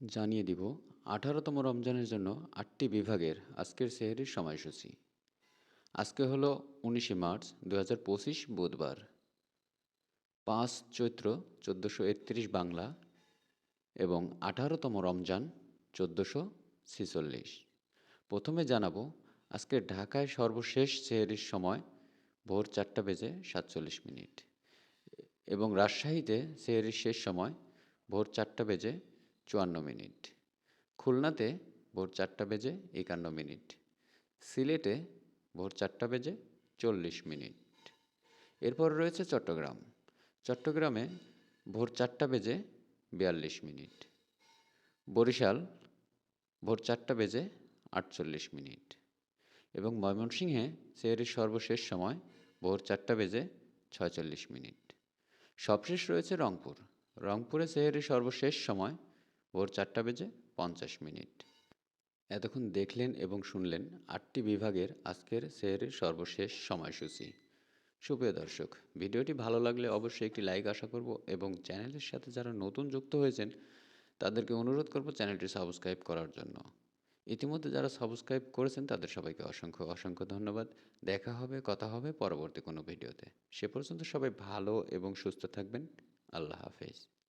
জানিয়ে দিব, আঠারোতম রমজানের জন্য আটটি বিভাগের আজকের সেহরির সময়সূচি। আজকে হলো উনিশে মার্চ দু হাজার পঁচিশ বুধবার। পাঁচ চৈত্র চোদ্দোশো একত্রিশ বাংলা এবং আঠারোতম রমজান চোদ্দোশো ছেচল্লিশ। প্রথমে জানাব, আজকে ঢাকায় সর্বশেষ সেহরির সময় ভোর চারটা বেজে সাতচল্লিশ মিনিট এবং রাজশাহীতে সেহরির শেষ সময় ভোর চারটা বেজে চুয়ান্ন মিনিট। খুলনাতে ভোর চারটা বেজে একান্ন মিনিট। সিলেটে ভোর চারটা বেজে চল্লিশ মিনিট। এরপর রয়েছে চট্টগ্রাম। চট্টগ্রামে ভোর চারটা বেজে বিয়াল্লিশ মিনিট। বরিশাল ভোর চারটা বেজে আটচল্লিশ মিনিট। এবং ময়মনসিংহে সেহরির সর্বশেষ সময় ভোর চারটা বেজে ছয়চল্লিশ মিনিট। সবশেষ রয়েছে রংপুর। রংপুরে সেহরির সর্বশেষ সময় ভোর চারটা বেজে পঞ্চাশ মিনিট। এতক্ষণ দেখলেন এবং শুনলেন আটটি বিভাগের আজকের সেহরির সর্বশেষ সময়সূচি। সুপ্রিয় দর্শক, ভিডিওটি ভালো লাগলে অবশ্যই একটি লাইক আশা করব এবং চ্যানেলের সাথে যারা নতুন যুক্ত হয়েছেন, তাদেরকে অনুরোধ করব চ্যানেলটি সাবস্ক্রাইব করার জন্য। ইতিমধ্যে যারা সাবস্ক্রাইব করেছেন, তাদের সবাইকে অসংখ্য অসংখ্য ধন্যবাদ। দেখা হবে, কথা হবে পরবর্তী কোনো ভিডিওতে। সে পর্যন্ত সবাই ভালো এবং সুস্থ থাকবেন। আল্লাহ হাফেজ।